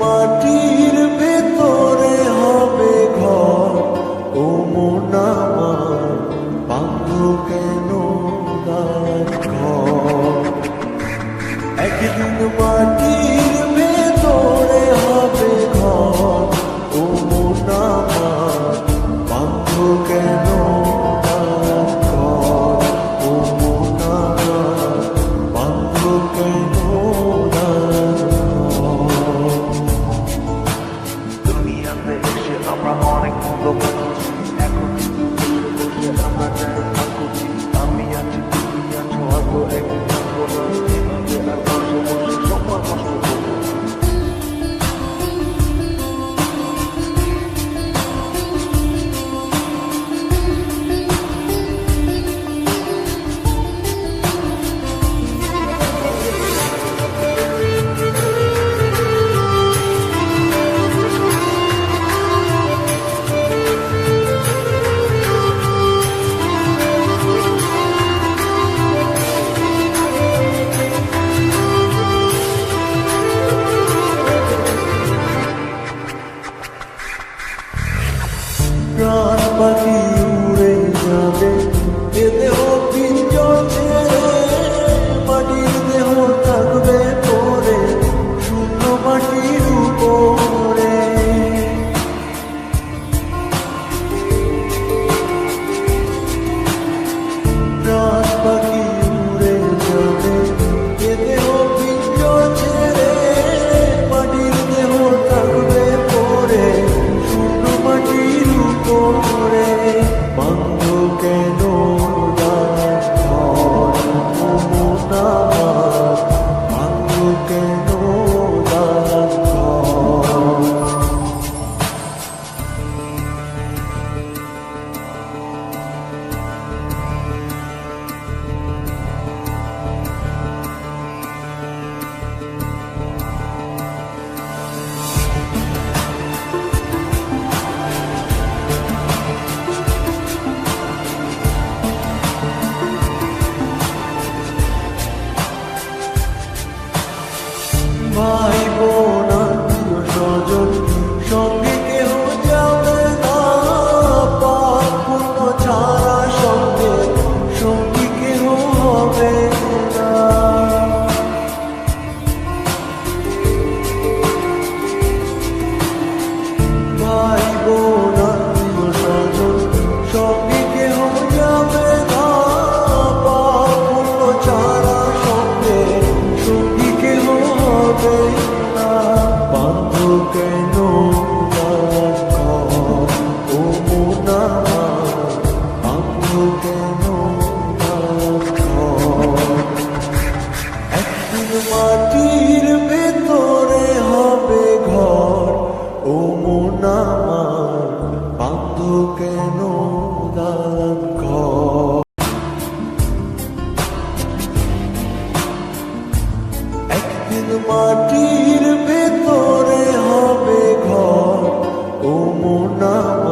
মাটির ভেতরে হবে ঘর। ও মোনা বাঁধো কেন ঘর? একদিন মাটির ভেতরে হবে ঘর। ও মোনা বাঁধো কেন look যাবে যেতে হবে 말 মাটির ভেতরে হবে ঘর। ও মোনামার বান্ধ কেন দালান ঘর? একদিন মাটির ভেতরে হবে ঘর। ও মোনামার